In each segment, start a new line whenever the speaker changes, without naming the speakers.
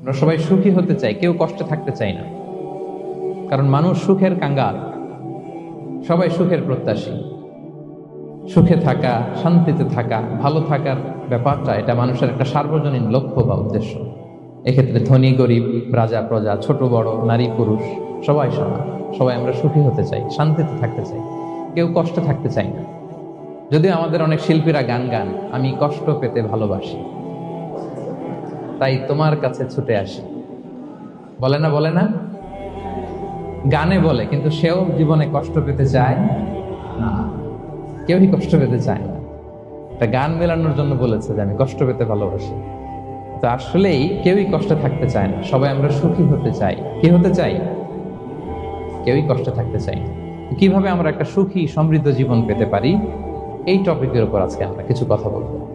আমরা সবাই সুখী হতে চাই, কেউ কষ্টে থাকতে চাই না। কারণ মানুষ সুখের কাঙ্গাল, সবাই সুখের প্রত্যাশী। সুখে থাকা, শান্তিতে থাকা, ভালো থাকার ব্যাপারটা, এটা মানুষের একটা সার্বজনীন লক্ষ্য বা উদ্দেশ্য। এক্ষেত্রে ধনী, গরিব, রাজা, প্রজা, ছোট, বড়, নারী, পুরুষ, সবাই সমান। সবাই আমরা সুখী হতে চাই, শান্তিতে থাকতে চাই। কেউ কষ্টে থাকতে চাই না। যদিও আমাদের অনেক শিল্পীরা গান গান, আমি কষ্ট পেতে ভালোবাসি। তাই তোমার কাছে ছুটে আসি। বলে না বলে না? গানে বলে, কিন্তু সেও জীবনে কষ্ট পেতে চায় না। কেউই কষ্ট পেতে চায় না। একটা গান মেলানোর জন্য বলেছে যে, আমি কষ্ট পেতে ভালোবাসি। তো আসলেই কেউই কষ্টে থাকতে চায় না। সবাই আমরা সুখী হতে চাই। কি হতে চাই? কেউই কষ্টে থাকতে চাই কীভাবে আমরা একটা সুখী, সমৃদ্ধ জীবন পেতে পারি? এই টপিকের উপর আজকে আমরা কিছু কথা বলব।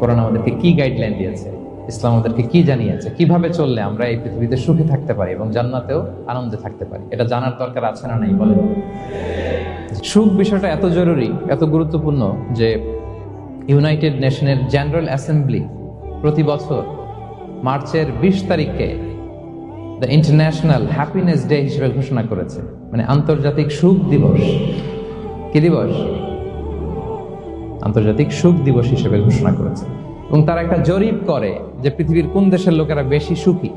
করোনা আমাদেরকে কি গাইডলাইন দিয়েছে? ইসলাম আমাদেরকে কি জানিয়েছে? কীভাবে চললে আমরা এই পৃথিবীতে সুখে থাকতে পারি এবং জান্নাতেও আনন্দে থাকতে পারি? এটা জানার দরকার আছে না নাই? বলেন। সুখ বিষয়টা এত জরুরি, এত গুরুত্বপূর্ণ যে ইউনাইটেড নেশনের জেনারেল অ্যাসেম্বলি প্রতি বছর মার্চের বিশ তারিখে দ্য ইন্টারন্যাশনাল হ্যাপিনেস ডে হিসেবে ঘোষণা করেছে। মানে আন্তর্জাতিক সুখ দিবস। কি দিবস? আন্তর্জাতিক সুখ দিবস হিসেবে ঘোষণা করেছে। এবং তারা একটা জরিপ করে যে পৃথিবীর কোন দেশের লোকেরা বেশি সুখী?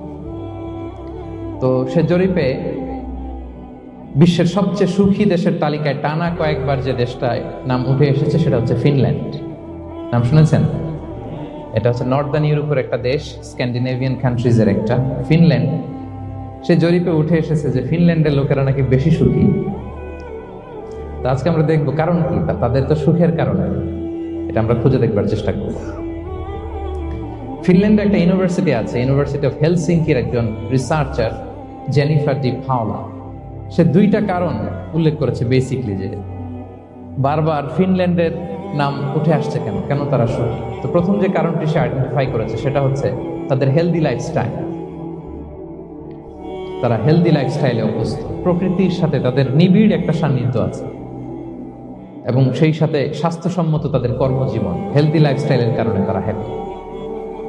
তো সে জরিপে বিশ্বের সবচেয়ে সুখী দেশের তালিকায় টানা কয়েকবার যে দেশটায় নাম উঠে এসেছে সেটা হচ্ছে ফিনল্যান্ড। নাম শুনেছেন? এটা হচ্ছে নর্দার্ন ইউরোপের একটা দেশ, স্ক্যান্ডিনেভিয়ান কান্ট্রিজের একটা। ফিনল্যান্ড, সে জরিপে উঠে এসেছে যে ফিনল্যান্ডের লোকেরা নাকি বেশি সুখী। তো আজকে আমরা দেখব কারণ কি? তাদের তো সুখের কারণে। এটা আমরা খুঁজে দেখবার চেষ্টা করব। ফিনল্যান্ডে একটা ইউনিভার্সিটি আছে ইউনিভার্সিটি অফ হেলসিঙ্কির একজন রিসার্চার জেনিফার ডি ফাওলা সে দুইটা কারণ উল্লেখ করেছে বেসিকলি যে বারবার ফিনল্যান্ডের নাম উঠে আসছে কেন? কেন তারা সুখী? তো প্রথম যে কারণটি সে আইডেন্টিফাই করেছে সেটা হচ্ছে তাদের হেলদি লাইফস্টাইল তারা হেলদি লাইফস্টাইলে অভ্যস্ত। প্রকৃতির সাথে তাদের নিবিড় একটা সান্নিধ্য আছে। এবং সেই সাথে স্বাস্থ্যসম্মত তাদের কর্মজীবন হেলদি লাইফস্টাইলের কারণে তারা হ্যাপি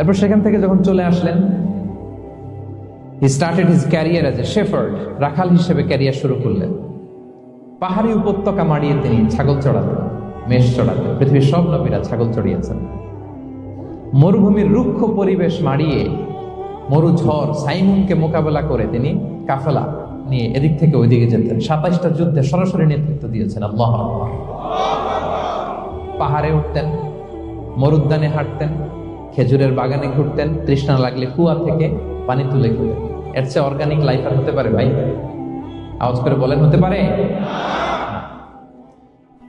এরপর সেখান থেকে যখন চলে আসলেন he started his career as a shepherd রাখাল হিসেবে ক্যারিয়ার শুরু করলেন। পাহাড়ি উপত্যকা মাড়িয়ে তিনি ছাগল চড়াতেন, মেষ চড়াতেন, পৃথিবীর সব নবীরা ছাগল চড়িয়েছেন। মরুভূমির রুক্ষ পরিবেশ মাড়িয়ে মরু ঝড় সাইমুনকে মোকাবেলা করে তিনি কাফেলা নিয়ে এদিক থেকে ওইদিকে যেতেন। সাতাইশটা যুদ্ধে সরাসরি নেতৃত্ব দিয়েছেন আল্লাহ পাহাড়ে উঠতেন, মরুদ্যানে হাঁটতেন খেজুরের বাগানে ঘুরতেন, তৃষ্ণা লাগলে কুয়া থেকে পানি তুলে খেতেন। এর চেয়ে অর্গানিক লাইফ আর হতে পারে ভাই। আওয়াজ করে বলেন, হতে পারে?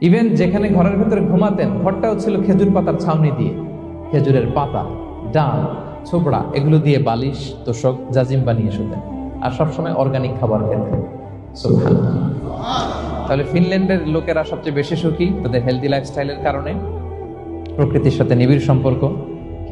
ইভেন যেখানে ঘরের ভেতরে ঘুমাতেন, ঘরটাও ছিল খেজুর পাতার ছাউনি দিয়ে। খেজুরের পাতা, ডাল, ছোবড়া, এগুলো দিয়ে বালিশ, তোষক, জাজিম বানিয়ে শুতেন। আর সবসময় অর্গানিক খাবার খেতেন। তাহলে ফিনল্যান্ডের লোকেরা সবচেয়ে বেশি সুখী, তাদের হেলদি লাইফস্টাইলের কারণে। প্রকৃতির সাথে নিবিড় সম্পর্ক।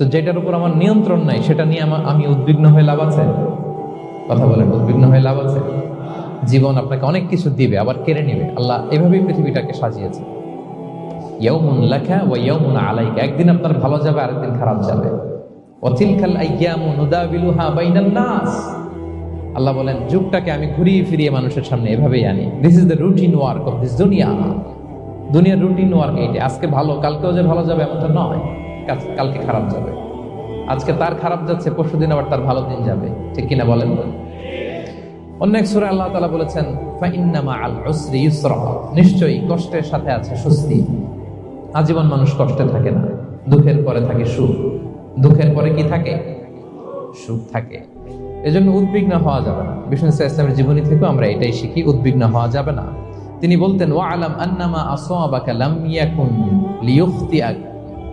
তো যেটার উপর আমার নিয়ন্ত্রণ নাই, সেটা নিয়ে আমার আমি উদ্বিগ্ন হয়ে লাভ আছে? কথা বলেন, উদ্বিগ্ন হয়ে লাভ আছে? জীবন আপনাকে অনেক কিছু দিবে, আবার কেড়ে নেবে। আল্লাহ এভাবেই পৃথিবীটাকে সাজিয়েছে। ইয়াউমুন লাকা ওয়া ইয়াউমুন আলাইকা। একদিন আপনার ভালো যাবে, আরেকদিন খারাপ যাবে। আল্লাহ বলেন, যুগটাকে আমি ঘুরিয়ে ফিরিয়ে মানুষের সামনে এভাবেই আনি। This is the routine work of this দুনিয়া দুনিয়ার রুটিন ওয়ার্ক এইটা আজকে ভালো, কালকেও যে ভালো যাবে, এমনটা নয়। কালকে খারাপ যাবে। আজকে তার খারাপ যাচ্ছে, পরশুদিন আবার তার ভালো দিন যাবে। ঠিক কিনা বলেন? অন্য এক সুরে আল্লাহ তালা বলেছেন নিশ্চয়ই কষ্টের সাথে আছে স্বস্তি। আজীবন মানুষ কষ্টে থাকে না। দুঃখের পরে থাকে সুখ। দুঃখের পরে কি থাকে? সুখ থাকে। এজন্য উদ্বিগ্ন হওয়া যাবে না। বিষ্ণু ইসলামের জীবনী থেকেও আমরা এটাই শিখি, উদ্বিগ্ন হওয়া যাবে না। তিনি বলতেন ওয়া আলাম আন্নামা আসাবাকা লাম ইয়াকুন লিয়ুখতিআক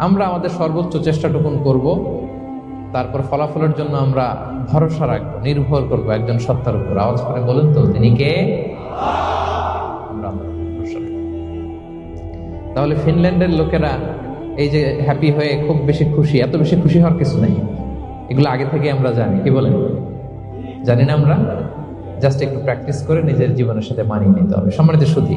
আমরা আমাদের সর্বোচ্চ চেষ্টাটুকুন করব, তারপর ফলাফলের জন্য আমরা ভরসা রাখব, নির্ভর করব একজন সত্তার উপর। আওয়াজ করে বলেন তো, তিনি কে। তাহলে ফিনল্যান্ডের লোকেরা এই যে হ্যাপি হয়ে খুব বেশি খুশি, এত বেশি খুশি হওয়ার কিছু নেই। এগুলো আগে থেকে আমরা জানি, কি বলেন? জানি না আমরা? জাস্ট একটু প্র্যাকটিস করে নিজের জীবনের সাথে মানিয়ে নিতে হবে। সম্মানিত সুধী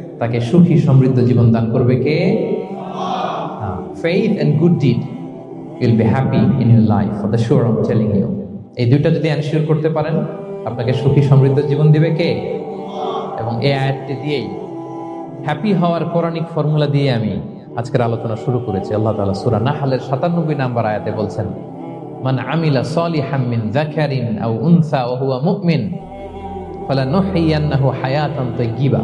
তাকে সুখী সমৃদ্ধ জীবন দান করবে কে? Faith and good deed will be happy in your life for the sure am telling you এই দুইটা যদি এনশিওর করতে পারেন, আপনাকে সুখী সমৃদ্ধ জীবন দিবে কে? এবং এই আয়াতটি দিয়েই হ্যাপি হওয়ার পৌরাণিক ফর্মুলা দিয়ে আমি আজকের আলোচনা শুরু করেছি। আল্লাহ তাআলা সূরা নাহলের 97 নাম্বার আয়াতে বলছেন, মান আমিলা সালিহাম মিন যাকারিন আও উনসা ওয়া হুয়া মুমিন ফালানুহইয়ান্নাহু হায়াতান তাইয়্যিবা।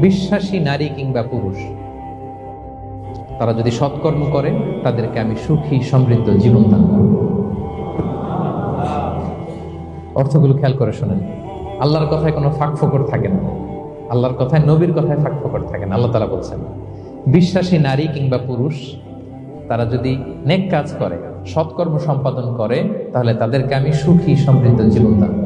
বিশ্বাসী নারী কিংবা পুরুষ। তারা যদি সৎকর্ম করে, তাদেরকে আমি সুখী, সমৃদ্ধ জীবন দান করব। অর্থগুলো খেয়াল করে শোনেন। আল্লাহর কথায় কোনো ফাঁক ফোকর থাকে না। আল্লাহর কথায়, নবীর কথায় ফাঁক ফোকর থাকে না। আল্লাহ তালা বলছেন, বিশ্বাসী নারী কিংবা পুরুষ, তারা যদি নেক কাজ করে, সৎকর্ম সম্পাদন করে, তাহলে তাদেরকে আমি সুখী, সমৃদ্ধ জীবন দান।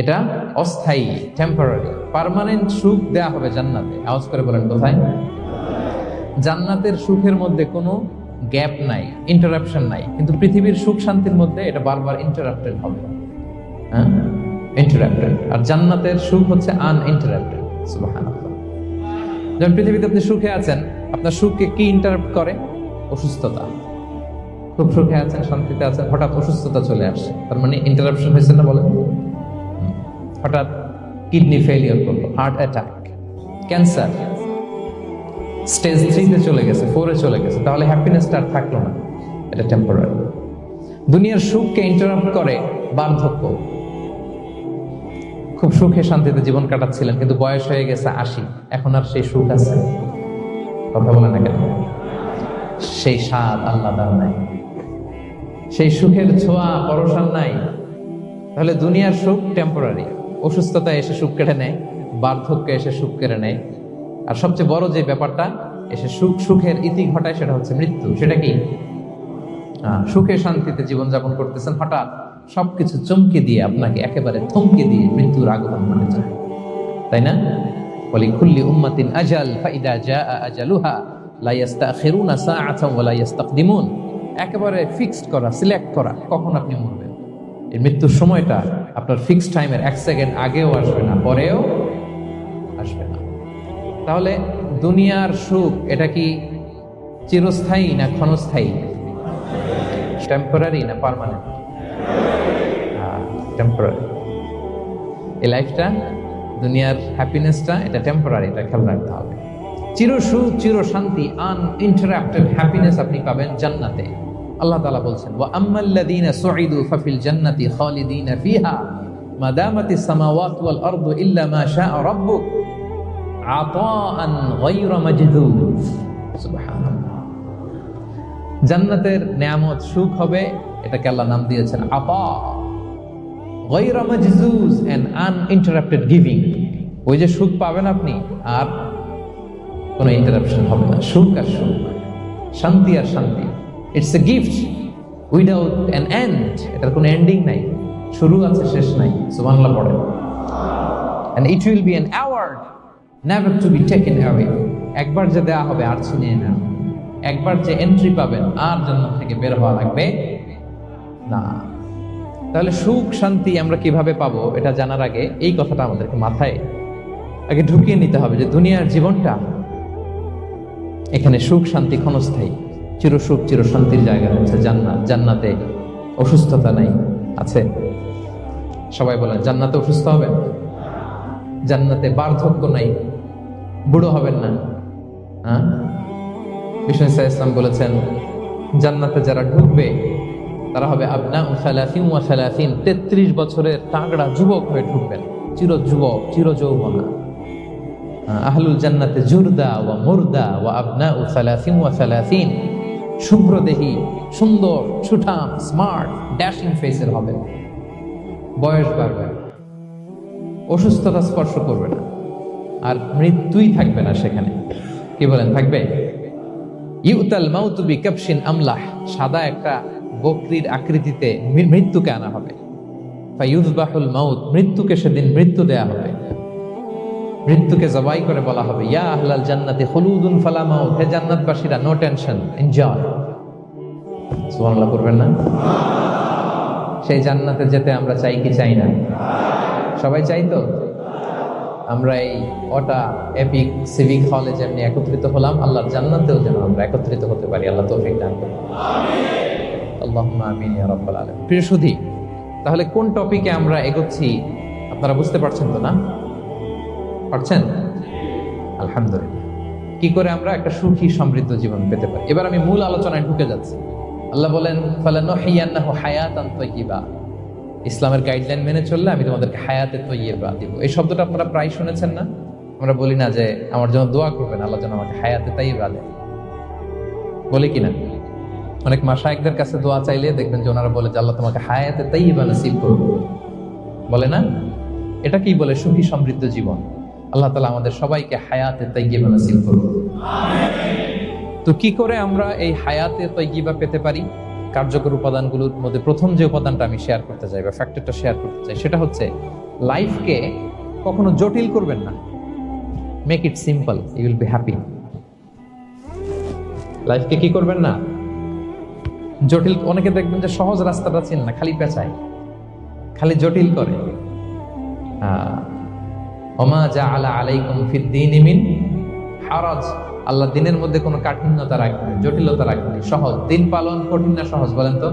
এটা অস্থায়ী টেম্পোরারি পার্মানেন্ট সুখ দেয়া হবে জান্নাতে। আওয়াজ করে বলেন, কোথায়? জান্নাতের সুখের মধ্যে কোনো গ্যাপ নাই ইন্টারাপশন নাই, কিন্তু পৃথিবীর সুখ শান্তির মধ্যে এটা বারবার ইন্টারাপ্টেড হবে। হ্যাঁ? ইন্টারাপ্টেড আর জান্নাতের সুখ হচ্ছে আনইন্টারাপ্টেড সুবহানাল্লাহ। যখন পৃথিবীতে আপনি সুখে আছেন, আপনার সুখকে কি ইন্টারাপ্ট করে? অসুস্থতা। খুব সুখে আছেন, শান্তিতে আছেন, হঠাৎ অসুস্থতা চলে আসে। তার মানে ইন্টারাপশন হয়েছে না বলেন? হঠাৎ কিডনি ফেলিয়ার করল হার্ট অ্যাটাক ক্যান্সার স্টেজ থ্রিতে চলে গেছে ফোরে চলে গেছে, তাহলে হ্যাপিনেসটা আর থাকল না, এটা টেম্পোরারি দুনিয়ার সুখকে ইন্টারাপ্ট করে বার্ধক্য। খুব সুখে শান্তিতে জীবন কাটাচ্ছিলেন, কিন্তু বয়স হয়ে গেছে আশি, এখন আর সেই সুখ আছে। কথা বলে না কেন? সেই স্বাদ আল্লাহ নাই। সেই সুখের ছোঁয়া পরশান নাই। তাহলে দুনিয়ার সুখ টেম্পোরারি অসুস্থতা এসে সুখ কেড়ে নেয়, বার্ধক্য এসে সুখ কেড়ে নেয়। আর সবচেয়ে বড় যে ব্যাপারটা, এসে সুখ, সুখের ইতি ঘটায় সেটা হচ্ছে মৃত্যু। সেটা কি? সুখে শান্তিতে জীবনযাপন করতেছেন, হঠাৎ সবকিছু চমকে দিয়ে আপনাকে একেবারে থমকে দিয়ে মৃত্যুর আগমন মানে যায়। তাই না? বলি খুল্লি উম্মাতিন আজাল, ফাইদা জা আজালুহা ইস্তাখিরুনা সাআতান ওয়া লা ইস্তাকদিমুন একেবারে ফিক্সড করা সিলেক্ট করা, কখন আপনি মরবেন? এই মৃত্যুর সময়টা আপনার ফিক্সড টাইমের এক সেকেন্ড আগেও আসবে না, পরেও আসবে না। তাহলে দুনিয়ার সুখ, এটা কি চিরস্থায়ী না ক্ষণস্থায়ী? টেম্পোরারি না পার্মানেন্ট টেম্পোরারি এই লাইফটা দুনিয়ার হ্যাপিনেসটা এটা টেম্পোরারি এটা খেয়াল রাখতে হবে। চির সুখ চির শান্তি আন ইন্টারাক্টেড হ্যাপিনেস আপনি পাবেন জান্নাতে। আল্লাহ তালা বলছেন, ওয়া আরদু ইল্লা মা জান্নাতের নিয়ামত সুখ হবে, এটাকে আল্লাহ নাম দিয়েছেন আপা আনইন্টারাপ্টেড গিভিং। ওই যে সুখ পাবেন আপনি, আর কোনো ইন্টারাপশন হবে না। সুখ আর সুখ, শান্তি আর শান্তি। It's a gift without an end এটার কোনো এন্ডিং নাই। শুরু আছে, শেষ নাই। সুবহানাল্লাহ পড়ে। And it will be an award never to be taken away একবার যে দেওয়া হবে, আর ছিনিয়ে না একবার যে এন্ট্রি পাবেন, আর জান্নাত থেকে বের হওয়া লাগবে না। তাহলে সুখ, শান্তি আমরা কীভাবে পাবো, এটা জানার আগে এই কথাটা আমাদেরকে মাথায় আগে ঢুকিয়ে নিতে হবে যে দুনিয়ার জীবনটা এখানে সুখ, শান্তি ক্ষণস্থায়ী। চির চিরশান্তির জায়গা হচ্ছে জান্নাত। জান্নাতে অসুস্থতা নাই, আছে? সবাই বলেন জান্নাতে অসুস্থ হবেন? জান্নাতে বার্ধক্য নাই, বুড়ো হবেন না। হ্যাঁ? বিষ্ণু ইসা ইসলাম বলেছেন, জান্নাতে যারা ঢুকবে, তারা হবে সালাফিন ওয়া সালাফিন তেত্রিশ বছরের তাগড়া যুবক হয়ে ঢুকবেন চির যুবক চির যৌবনা আহলুল জান্নাতে জুরদা ওয়া মুরদা ওয়া আবনা ওয়া সালাফিন শুভ্রদেহী, সুন্দর, সুঠাম স্মার্ট ড্যাশিং ফেসের হবে। বয়স বাড়বে। অসুস্থতা স্পর্শ করবে না। আর মৃত্যুই থাকবে না সেখানে। কি বলেন, থাকবে? ইউতাল মাউতুবি কাপসিন আমলাহ, সাদা একটা বকরির আকৃতিতে মৃত্যুকে আনা হবে। ফাইউজবাহুল মাউত, মৃত্যুকে সেদিন মৃত্যু দেয়া হবে। মৃত্যুকে জবাই করে বলা হবে, ইয়া আহলাল জান্নাতে হলুদুন ফালা মাউত হে জান্নাতবাসীরা, নো টেনশন, এনজয় সুবহানাল্লাহ করবেন না? সেই জান্নাতে যেতে আমরা চাই কি চাই না? সবাই চাই তো? আমরা এই ওটা এপিক সিভিক হলে যেমনি একত্রিত হলাম, আল্লাহর জান্নাতেও যেন আমরা একত্রিত হতে পারি। আল্লাহ তৌফিক দান করুন। আল্লাহুম্মা আমিন রাব্বাল আলামিন। প্রিয় সুধী, তাহলে কোন টপিকে আমরা এগোচ্ছি আপনারা বুঝতে পারছেন তো না? পারছেন? আলহামদুলিল্লাহ। কি করে আমরা একটা সুখী সমৃদ্ধ জীবন পেতে পারি? এবার আমি মূল আলোচনায় ঢুকে যাচ্ছি। আল্লাহ বলেন, ফালানুহিয়ান্নাহু হায়াতান তাইয়্যিবা। ইসলামের গাইডলাইন মেনে চললে আমি তোমাদেরকে হায়াতে তৈয়বা দিব। এই শব্দটা আপনারা প্রায় শুনেছেন না? আমরা বলি না যে আমার জন্য দোয়া করবেন, আল্লাহ যেন আমাকে হায়াতে তৈয়বা দেয় বলি কিনা অনেক মাসায়কদের কাছে দোয়া চাইলে দেখবেন যে ওনারা বলে যে আল্লাহ তোমাকে হায়াতে তৈয়বা নসিব করবে বলে না? এটা কি বলে সুখী সমৃদ্ধ জীবন? আল্লাহ তালা আমাদের সবাইকে হায়াতে তৈয়বা নসিব করবে তো কি করে আমরা এই হায়াতে তৈয়বা পেতে পারি? কার্যকর উপাদানগুলোর মধ্যে প্রথম যে উপাদানটা আমি শেয়ার করতে চাই বা ফ্যাক্টরটা শেয়ার করতে চাই সেটা হচ্ছে লাইফকে কখনো জটিল করবেন না। Make it simple you will be happy লাইফকে কি করবেন না? জটিল অনেকে দেখবেন যে সহজ রাস্তাটা চিন না খালি পেঁচায়। খালি জটিল করে। আহ, ওমা যা আলা আলাইকুম ফিদ্দিন মিন হারাজ। আল্লাহ দিনের মধ্যে কোনো কাঠিন্যতা রাখেনি জটিলতা রাখেনি সহজ। দিন পালন কঠিন না সহজ বলেন তো?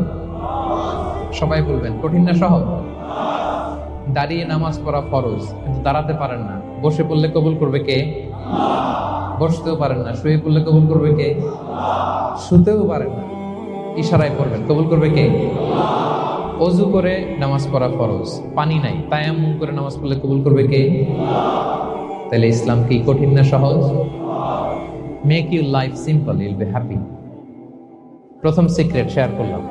সবাই বলবেন, কঠিন না সহজ? দাঁড়িয়ে নামাজ পড়া ফরজ, কিন্তু দাঁড়াতে পারেন না। বসে পড়লে কবুল করবে কে? বসতেও পারেন না। শুয়ে পড়লে কবুল করবে কে? শুতেও পারেন না। ইশারায় পড়বেন, কবুল করবে কে? অজু করে নামাজ পড়া ফরজ, পানি নাই, তায়াম্মুম করে নামাজ পড়লে কবুল করবে কে? তাহলে ইসলাম কি কঠিন না সহজ? Make you life simple I'll be happy প্রথম সিক্রেট শেয়ার করলাম।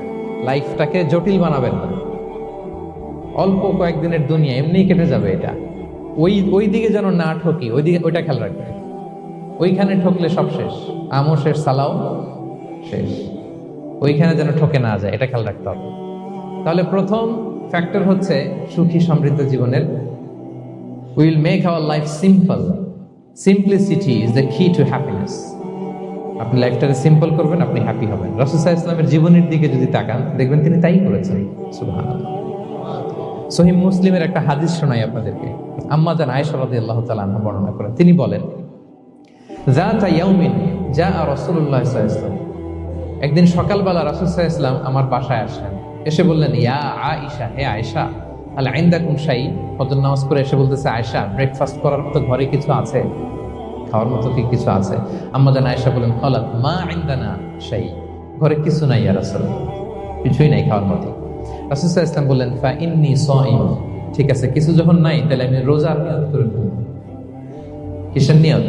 লাইফটাকে জটিল বানাবেন না। অল্প কয়েকদিনের দুনিয়া এমনি কেটে যাবে এটা। ওই ওই দিকে যেন না ঠকি, ওই দিকে, ওইটা খেয়াল রাখবে ওইখানে ঠকলে সব শেষ। আমও শেষ, সালাও শেষ। ওইখানে যেন ঠকে না যায়, এটা খেয়াল রাখতে হবে। তাহলে প্রথম ফ্যাক্টর হচ্ছে সুখী সমৃদ্ধ জীবনের will make our life simple simplicity is the key to happiness আপনি লাইফটাকে সিম্পল করবেন, আপনি হ্যাপি হবেন। রসুসাহ ইসলামের জীবনের দিকে যদি তাকান, দেখবেন তিনি তাই করেছেন। সহিম মুসলিমের একটা হাদিস শোনাই আপনাদেরকে। আম্মা জান আয়েশা রাদিয়াল্লাহু তাআলা আনহা বর্ণনা করেন। তিনি বলেন, যাতা ইয়াউমিন যা আর আলাইহি ওয়াসাল্লাম। একদিন সকালবেলা রাসূল সাল্লাল্লাহু আলাইহি আমার বাসায় আসলেন। এসে বললেন, ইয়া আয়েশা, হে আয়েশা, আল আইন্দাকুম শাই? ফজর নামাজ পড়ে এসে বলতেছে, আয়েশা ব্রেকফাস্ট করার মতো ঘরে কিছু আছে? খাওয়ার মতো কি কিছু আছে? আম্মা জান আয়েশা বলেন হলাত মা আইন্দানা শাই, ঘরে কিছু নাই ইয়া রাসূল, কিছুই নাই খাওয়ার মতো। রাসূল ওয়াসাল্লাম বললেন, ফা ইন্নী সাইম, ঠিক আছে, কিছু যখন নাই, তাহলে আমি রোজার নিয়ত করে ফেলব। কিসের নিয়ত?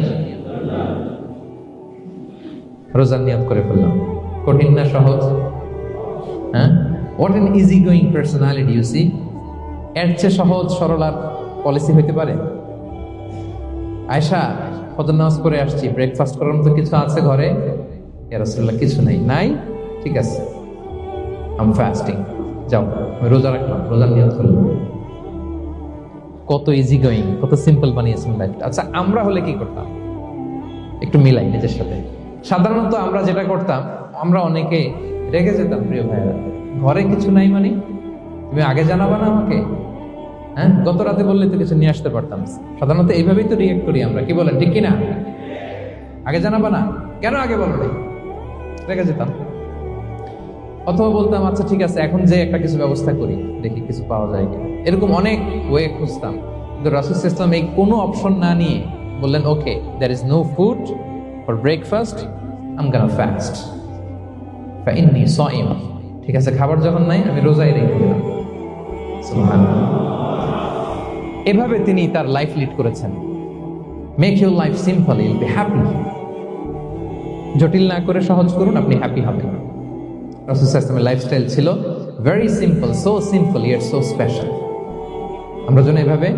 রোজার নিয়ত করে ফেললাম। কঠিন না সহজ? হ্যাঁ? What an easy going personality you see এর চেয়ে সহজ, সরল আর পলিসি হইতে পারে? আয়সা নামাজ করে আসছি। ব্রেকফাস্ট করার মতো কিছু আছে ঘরে? ইয়ারসুল্লাহ কিছু নাই। নাই? ঠিক আছে। আম ফাস্টিং যাও, আমি রোজা রাখলাম। রোজার নিয়ত করলাম। কত ইজি গোয়িং কত সিম্পল বানিয়েছেন লাইফটা আচ্ছা আমরা হলে কি করতাম? একটু মিলাই নিজের সাথে। সাধারণত আমরা যেটা করতাম, আমরা অনেকে রেগে যেতাম, প্রিয় ভাইয়েরা। ঘরে কিছু নাই মানে? তুমি আগে জানাবা না আমাকে? হ্যাঁ? গত রাতে বললে তো কিছু নিয়ে আসতে পারতাম। সাধারণত এইভাবেই তো রিয়েক্ট করি আমরা। কি বলেন, ঠিক কিনা? আগে জানাবা না? কেন আগে বলো নাই? রেগে যেতাম। অথবা বলতাম আচ্ছা ঠিক আছে, এখন যে একটা কিছু ব্যবস্থা করি, দেখি কিছু পাওয়া যায় কিনা। এরকম অনেক ওয়ে খুঁজতাম। কিন্তু রাসুল ইসলাম এই কোনো অপশন না নিয়ে বললেন okay there is no food for breakfast am gonna fast ফাইন্নি সাইম ঠিক আছে, খাবার যখন নাই, আমি রোজাই রেখে দিলাম এভাবে তিনি তার লাইফ লিড করেছেন। Make your life simple you'll be happy জটিল না করে সহজ করুন, আপনি হ্যাপি হবেন। রসুলের লাইফস্টাইল ছিল ভেরি সিম্পল সো সিম্পল ইয়ার সো স্পেশাল আমরা যেন এভাবে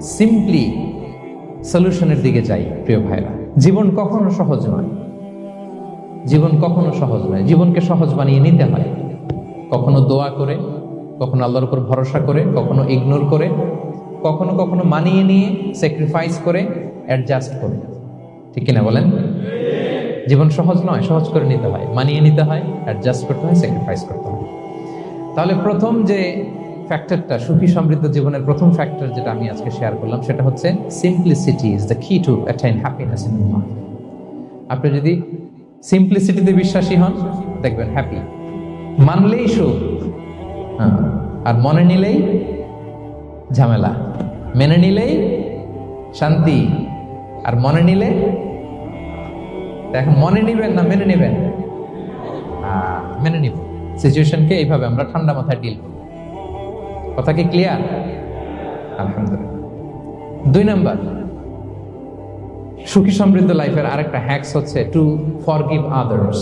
সিম্পলি সলিউশনের দিকে যাই, প্রিয় ভাইরা জীবন কখনো সহজ নয়। জীবন কখনো সহজ নয়। জীবনকে সহজ বানিয়ে নিতে হয়। কখনো দোয়া করে, কখনো আল্লাহর উপর ভরসা করে, কখনো ইগনোর করে, কখনো কখনো মানিয়ে নিয়ে স্যাক্রিফাইস করে অ্যাডজাস্ট করে। ঠিক কিনা বলেন? জীবন সহজ নয়, সহজ করে নিতে হয়। মানিয়ে নিতে হয় অ্যাডজাস্ট করতে হয় স্যাক্রিফাইস করতে হয়। তাহলে প্রথম যে ফ্যাক্টরটা সুখী সমৃদ্ধ জীবনের প্রথম ফ্যাক্টর যেটা আমি আজকে শেয়ার করলাম, সেটা হচ্ছে simplicity is the key to attain happiness in আপনি যদি সিম্পলিসিটিতে বিশ্বাসী হন, দেখবেন হ্যাপি মানলেই সুখ। হ্যাঁ। আর মনে নিলেই ঝামেলা। মেনে নিলেই শান্তি। আর মনে নিলে এখন মনে নিবেন না মেনে নেবেন? মেনে নিব। সিচুয়েশনকে এইভাবে আমরা ঠান্ডা মাথায় ডিল করব কথা কি ক্লিয়ার আলহামদুলিল্লাহ। দুই নাম্বার। সুখী সমৃদ্ধ লাইফের আরেকটা হ্যাক্স হচ্ছে টু ফরগিভ আদার্স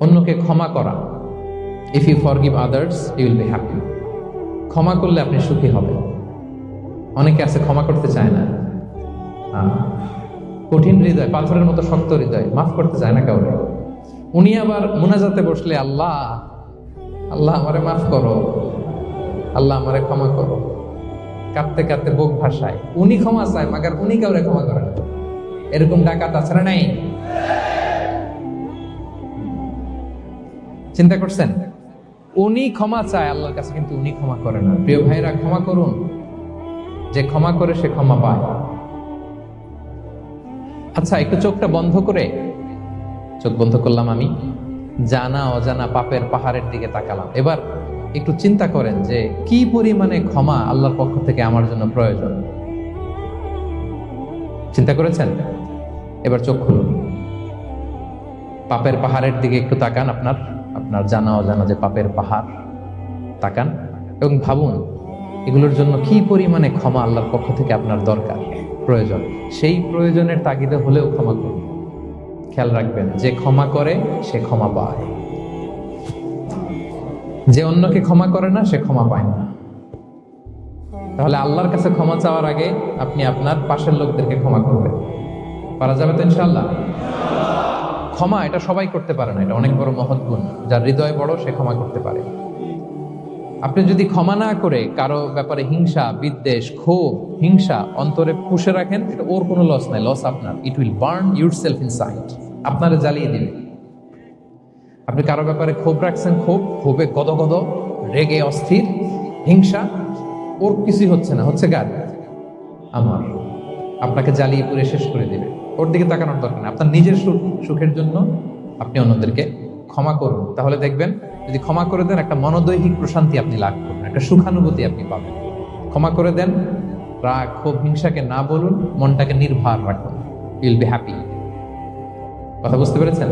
অন্যকে ক্ষমা করা। If you forgive others you will be happy ক্ষমা করলে আপনি সুখী হবেন। অনেকে আছে, ক্ষমা করতে চায় না। কঠিন হৃদয়, পাথরের মতো শক্ত হৃদয়, মাফ করতে চায় না কাউকে। উনি আবার মোনাজাতে বসলে, আল্লাহ আল্লাহ আমারে মাফ করো। আল্লাহ আমারে ক্ষমা করো। কাঁদতে কাঁদতে বুক ভাষায় উনি ক্ষমা চায়, মাগার উনি কাউরে ক্ষমা করে না। এরকম ডাকাত না নাই? চিন্তা করছেন? উনি ক্ষমা চায়, আল্লাহর কাছে কিন্তু উনি ক্ষমা করে না। প্রিয় ভাইরা ক্ষমা করুন। যে ক্ষমা করে, সে ক্ষমা পায়। আচ্ছা একটু চোখটা বন্ধ করে। চোখ বন্ধ করলাম আমি। জানা, অজানা পাপের পাহাড়ের দিকে তাকালাম। এবার একটু চিন্তা করেন যে, কি পরিমাণে ক্ষমা আল্লাহর পক্ষ থেকে আমার জন্য প্রয়োজন? চিন্তা করেছেন? এবার চোখ খুলুন। পাপের পাহাড়ের দিকে একটু তাকান আপনার। আপনার জানা অজানা যে পাপের পাহাড়, তাকান এবং ভাবুন, এগুলোর জন্য কি পরিমাণে ক্ষমা আল্লাহর পক্ষ থেকে আপনার দরকার, প্রয়োজন। সেই প্রয়োজনের তাগিদে হলেও ক্ষমা করুন। খেয়াল রাখবেন, যে ক্ষমা করে, সে ক্ষমা পায়। যে অন্যকে ক্ষমা করে না, সে ক্ষমা পায় না। তাহলে আল্লাহর কাছে ক্ষমা চাওয়ার আগে আপনি আপনার পাশের লোকদেরকে ক্ষমা করবেন। পারা যাবে তো ইনশাল্লাহ ক্ষমা, এটা সবাই করতে পারে না, এটা অনেক বড় মহৎ গুণ। যার হৃদয় বড়, সে ক্ষমা করতে পারে। আপনি যদি ক্ষমা না করে কারও ব্যাপারে হিংসা, বিদ্বেষ, ক্ষোভ, হিংসা অন্তরে পুষে রাখেন, এটা ওর কোনো লস নাই লস আপনার। It will burn yourself inside আপনারা জ্বালিয়ে দিবে। আপনি কারও ব্যাপারে ক্ষোভ রাখছেন, ক্ষোভ, ক্ষোভে গদ গদ রেগে অস্থির, হিংসা, ওর কিছুই হচ্ছে না। হচ্ছে কার? আমার। আপনাকে জ্বালিয়ে পুড়ে শেষ করে দিবে। ওর দিকে তাকানোর দরকার নেই। আপনার নিজের সুখ, সুখের জন্য আপনি অন্যদেরকে ক্ষমা করুন। তাহলে দেখবেন, যদি ক্ষমা করে দেন, একটা মনোদৈহিক প্রশান্তি আপনি লাভ করবেন একটা সুখানুভূতি আপনি পাবেন। ক্ষমা করে দেন, রাগ, ক্ষোভ, হিংসাকে না বলুন, মনটাকে নির্ভার রাখুন। ইউল বি হ্যাপি কথা বুঝতে পেরেছেন?